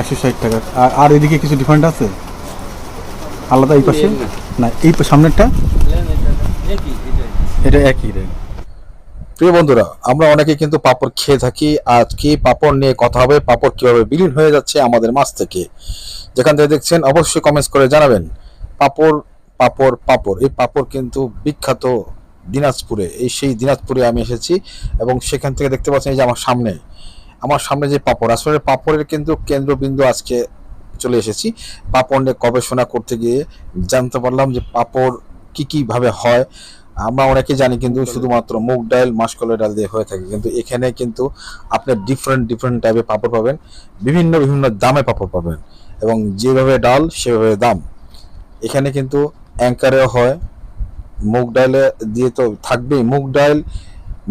একশো ষাট টাকা। আর আর এদিকে কিছু ডিফারেন্ট আছে? আলাদা এই পাশে? না এই সামনেরটা? এটা একই রেট। প্রিয় বন্ধুরা আমরা অনেকে কিন্তু পাপড় খেয়ে থাকি। আজকে পাপড় নিয়ে কথা হবে পাপড় কীভাবে বিলীন হয়ে যাচ্ছে আমাদের মাছ থেকে। যেখান থেকে দেখছেন অবশ্যই কমেন্টস করে জানাবেন। পাপড় পাপড় পাপড়। এই পাপড় কিন্তু বিখ্যাত দিনাজপুরে। এই সেই দিনাজপুরে আমি এসেছি এবং সেখান থেকে দেখতে পাচ্ছেন এই যে আমার সামনে। আমার সামনে যে পাপড় আসলে পাপড়ের কিন্তু কেন্দ্রবিন্দু আজকে চলে এসেছি। পাপড় নিয়ে গবেষণা করতে গিয়ে জানতে পারলাম যে পাপড় কি কি ভাবে হয়। আমরা অনেকে জানি কিন্তু শুধুমাত্র মুগ ডাল মাসকলাই ডাল দিয়ে হয়ে থাকে। কিন্তু এখানে কিন্তু আপনি ডিফারেন্ট ডিফারেন্ট টাইপের পাপড় পাবেন। বিভিন্ন বিভিন্ন দামে পাপড় পাবেন। এবং যেভাবে ডাল সেভাবে দাম। এখানে কিন্তু অ্যাঙ্কারেও হয়। মুগ ডালে দিয়ে তো থাকবেই। মুগ ডাল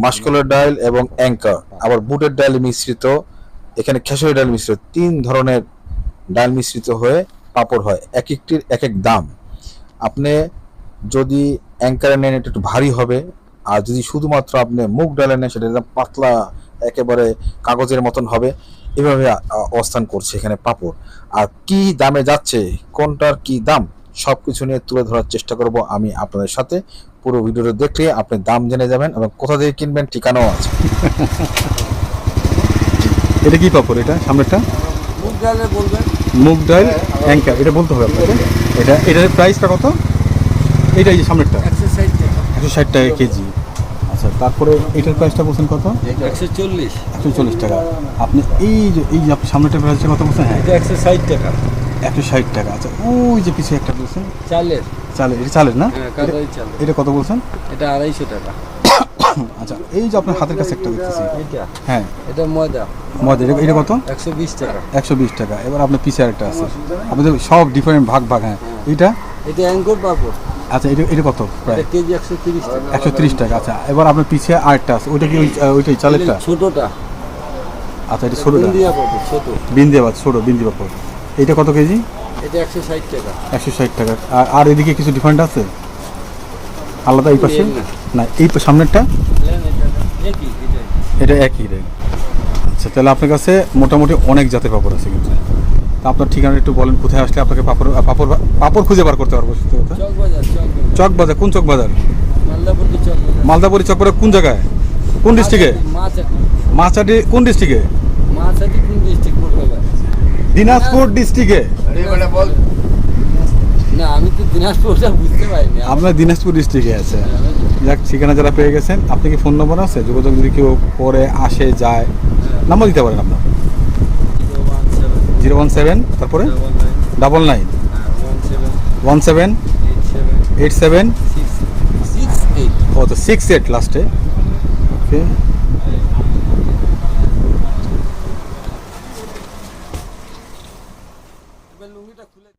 মাসকলের ডাল এবং অ্যাঙ্কার। আবার বুটের ডাল মিশ্রিত এখানে খেসারি ডাল মিশ্রিত। তিন ধরনের ডাল মিশ্রিত হয়ে পাপড় হয় এক একটির এক এক দাম। আপনি যদি অ্যাঙ্কারে নেন এটা একটু ভারী হবে। আর যদি শুধুমাত্র আপনি মুগ ডালে নেন সেটা একদম পাতলা একেবারে কাগজের মতন হবে। এভাবে অবস্থান করছে এখানে পাপড়। আর কি দামে যাচ্ছে কোনটার কি দাম সব কিছু নিয়ে তুলে ধরার চেষ্টা করব আমি আপনাদের সাথে। পুরো ভিডিওটা দেখলে আপনি দাম জেনে যাবেন এবং কোথা থেকে কিনবেন ঠিকানাও আছে। এটা কি পাপড় এটা? সামনেরটা? মুগ ডালে বলবেন। মুগ ডাল অ্যাঙ্কার এটা বলতে হবে আপনাকে। এটা? এটার প্রাইসটা কত? এটা এই যে সামনেরটা। একশো ষাট টাকা। একশো ষাট টাকা কেজি। আচ্ছা তারপরে এটার প্রাইসটা বলছেন কত? একশো চল্লিশ। একশো চল্লিশ টাকা। আপনি এই যে এই যে আপনি সামনেটার প্রাইসটা কত বলছেন? হ্যাঁ এটা একশো ষাট টাকা। একশো ষাট টাকা আচ্ছা। ওই যে পিছিয়ে একটা বলছেন। চালের। চালের এটা চালের না? হ্যাঁ এটা কত বলছেন? এটা আড়াইশো টাকা। আচ্ছা এই যে আপনার হাতের কাছে একটা দেখতেছি। এটা হ্যাঁ। এটা ময়দা। মজা এটা এটা কত? একশো বিশ টাকা। একশো বিশ টাকা। এবার আপনার পিছিয়ে আরেকটা আছে। আপনাদের সব ডিফারেন্ট ভাগ ভাগ হ্যাঁ। এইটা? এটা অ্যাঙ্কর পাপড়। আচ্ছা এটা এটা কত প্রায়? কেজি একশো তিরিশ টাকা। একশো তিরিশ টাকা। আচ্ছা এবার আপনার পিছিয়ে আরেকটা আছে। ওইটা কি ওই ওইটাই চালেরটা? ছোটটা। আচ্ছা এটা ছোটোটা। ইন্ডিয়া পাপড় ছোট। ছোটো বিন্দিবাপর এইটা কত কেজি? এটা একশো ষাট টাকা। একশো ষাট টাকা। আর আর এদিকে কিছু ডিফারেন্ট আছে? আলাদা এই পাশে? না। এই সামনেরটা? এটা একই রেট আচ্ছা তাহলে আপনার কাছে মোটামুটি অনেক জাতের পাপড় আছে কিন্তু। তা আপনার ঠিকানা একটু বলেন কোথায় আসলে আপনাকে পাপড় পাপড় পাপড় খুঁজে বার করতে পারব সত্যি কথা? চক বাজার কোন চক বাজার? মালদাপুরি চক বাজার। কোন জায়গায়? কোন ডিস্ট্রিক্টে মাছাটি কোন ডিস্ট্রিক্টে মাছাটি কোন ডিস্ট্রিক্ট পড়বে দিনাজপুর ডিস্ট্রিক্টে না আমি তো দিনাজপুরটা বুঝতে পারিনি। আপনার দিনাজপুর ডিস্ট্রিক্টে আছে। যাক ঠিকানা যারা পেয়ে গেছেন আপনি কি ফোন নম্বর আছে? যোগাযোগ যদি কেউ পরে আসে যায় নাম্বার দিতে পারেন আপনার। Zero one seven. তারপরে? Double nine. One seven. Eight seven. ও তো সিক্স এইট লাস্টে ওকে